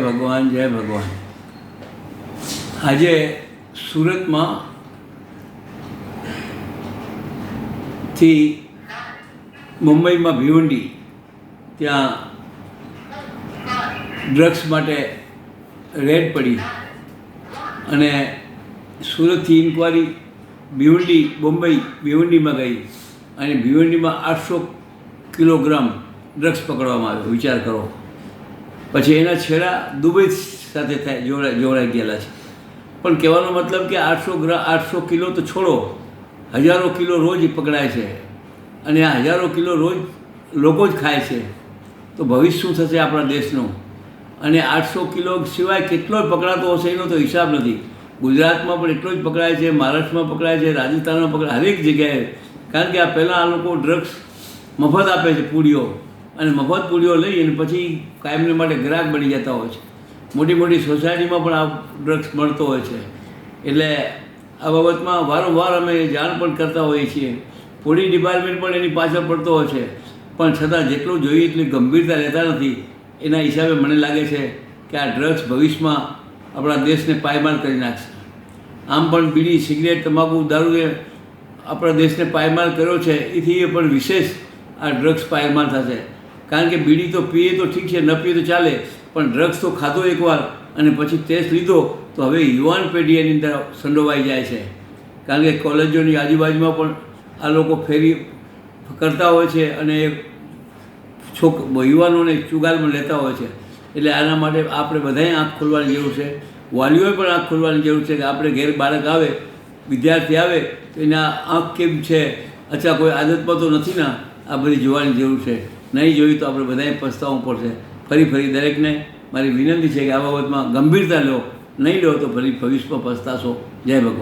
ભગવાન, જય ભગવાન. આજે સુરતમાં થી મુંબઈમાં ભિવંડી, ત્યાં ડ્રગ્સ માટે રેડ પડી અને સુરતથી ઇન્કવાયરી ભિવંડી બોમ્બઈ ભિવંડીમાં ગઈ અને ભિવંડીમાં આઠસો કિલોગ્રામ ડ્રગ્સ પકડવામાં આવ્યો. વિચાર કરો. પછી એના છેડા દુબઈ સાથે થાય, જોડાઈ જોડાઈ ગયેલા છે. પણ કહેવાનો મતલબ કે આઠસો ગ્રા આઠસો કિલો તો છોડો. હજારો કિલો રોજ પકડાય છે. અને આ હજારો કિલો રોજ લોકો જ ખાય છે. તો ભવિષ્ય શું થશે આપણા દેશનું? અને આઠસો કિલો સિવાય કેટલો પકડાતો હશે એનો તો હિસાબ નથી. ગુજરાતમાં પણ એટલો જ પકડાય છે, મહારાષ્ટ્રમાં પકડાય છે, રાજસ્થાનમાં પકડાય હરેક જગ્યાએ. કારણ કે આ પહેલાં આ લોકો ડ્રગ્સ મફત આપે છે પૂડીઓ અને મફત પૂડીઓ લઈ અને પછી કાયમને માટે ગ્રાહક બની જતા હોય છે. મોટી મોટી સોસાયટીમાં પણ આ ડ્રગ્સ મળતો હોય છે. એટલે આ બાબતમાં વારંવાર અમે જાણ પણ કરતા હોઈએ છીએ. પોલીસ ડિપાર્ટમેન્ટ પણ એની પાછળ પડતો હોય છે. પણ છતાં જેટલું જોઈએ એટલી ગંભીરતા લેતા નથી. એના હિસાબે મને લાગે છે કે આ ડ્રગ્સ ભવિષ્યમાં આપણા દેશને પાયમાલ કરી નાખશે. આમ પણ બીડી, સિગરેટ, તમાકુ દારૂએ આપણા દેશને પાયમાલ કર્યો છે. એથી એ પણ વિશેષ આ ડ્રગ્સ પાયમાલ થશે. કારણ કે બીડી તો પીએ તો ઠીક છે, ન પીએ તો ચાલે. પણ ડ્રગ્સ તો ખાધો એકવાર અને પછી ટેસ્ટ લીધો, તો હવે યુવાન પેઢી એની અંદર સંડોવાઈ જાય છે. કારણ કે કોલેજોની આજુબાજુમાં પણ આ લોકો ફેરી કરતા હોય છે અને છોક યુવાનોને ચુગાલમાં લેતા હોય છે. એટલે આના માટે આપણે બધાએ આંખ ખોલવાની જરૂર છે. વાલીઓએ પણ આંખ ખોલવાની જરૂર છે કે આપણે ઘેર બાળક આવે, વિદ્યાર્થી આવે, તો એના આંખ કેમ છે? અચ્છા, કોઈ આદતમાં તો નથી ના? આ બધી જોવાની જરૂર છે. નહીં જોયું તો આપણે બધાએ પસ્તાવવું પડશે. ફરી ફરી દરેકને મારી વિનંતી છે કે આ બાબતમાં ગંભીરતા લો. નહીં લો તો ફરી ભવિષ્યમાં પસ્તાશો. જય ભગવાન.